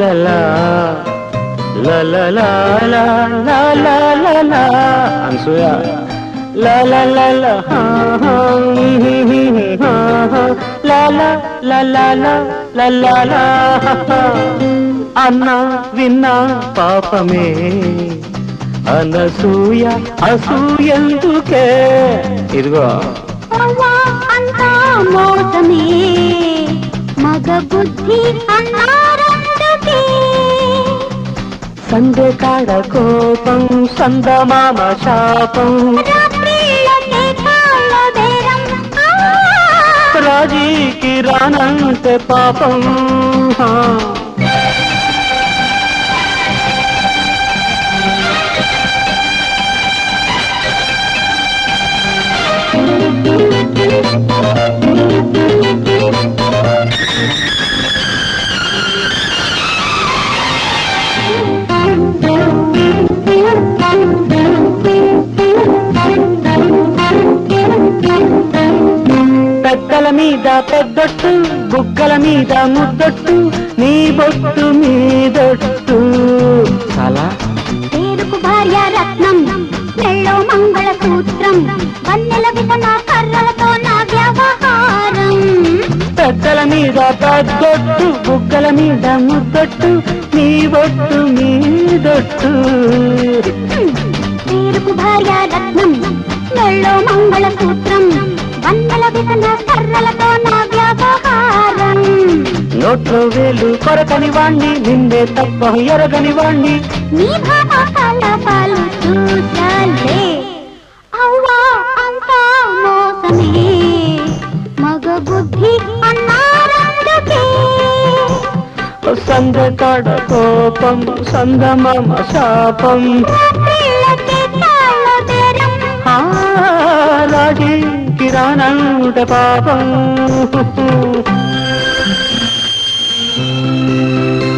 la la la la la la la la la లా లా Anasuya la la la లా ha ha హి, హి, హి, హా, హా. లా la la la లా లా అన్నా విన్నా పాపమే అనసూయ అసూయందుకే ఇదిగో అంతా మోసమే మగ బుద్ధి అన్నా సంధ్య కాడ కోపం సందమామ శాపం రాజీకి రానంతే పాపం Thank you. పెద్దల మీద పెద్దొట్టు బుగ్గల మీద ముద్దొట్టు నీ బొట్టు మీదొట్టు. చాలా. పేరుకు భార్య రత్నం మెళ్ళో మంగళ సూత్రం వన్నెల విధన కర్రలతో నా వ్యవహారం. పెద్దల మీద పెద్దొట్టు బుగ్గల మీద ముద్దొట్టు నీ బొట్టు మీదొట్టు. పేరుకు భార్య రత్నం మెళ్ళో మంగళ సూత్రం నోట్లో వేలు కొరకని వాణ్ణి నిండే తప్ప ఎరగని వాణ్ణి. నీ భామ కళ్ళపాలు చూసాలే అవ్వా అంతా మోసమే. మగ బుద్ధి అన్నారందుకే. కోపం సందమామ శాపం. కాళ్ళ బేరం Música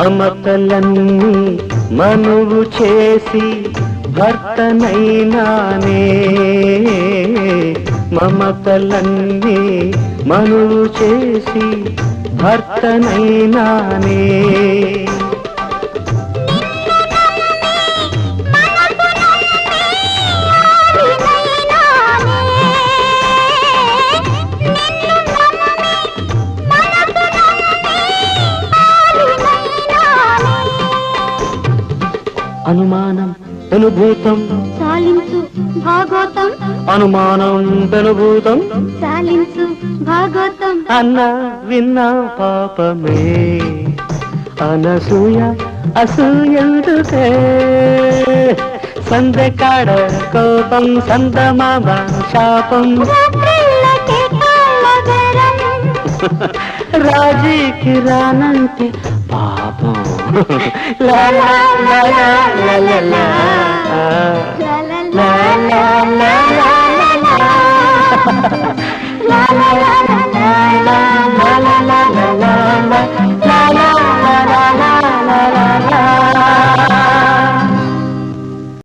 మమతలన్నీ మనువు చేసి భర్తనైనానే. మమతలన్నీ మనువు చేసి భర్తనైనానే. అనుమానం అనుభూతం సాలించు భాగోతం. అనుమానం అనుభూతం సాలించు భాగోతం. అన్న విన్న పాపమే. అనసూయ అసూయందుకే సందెకాడ కోపం సందమామ శాపం. రాజీకి రానంటే పాపం la la la la la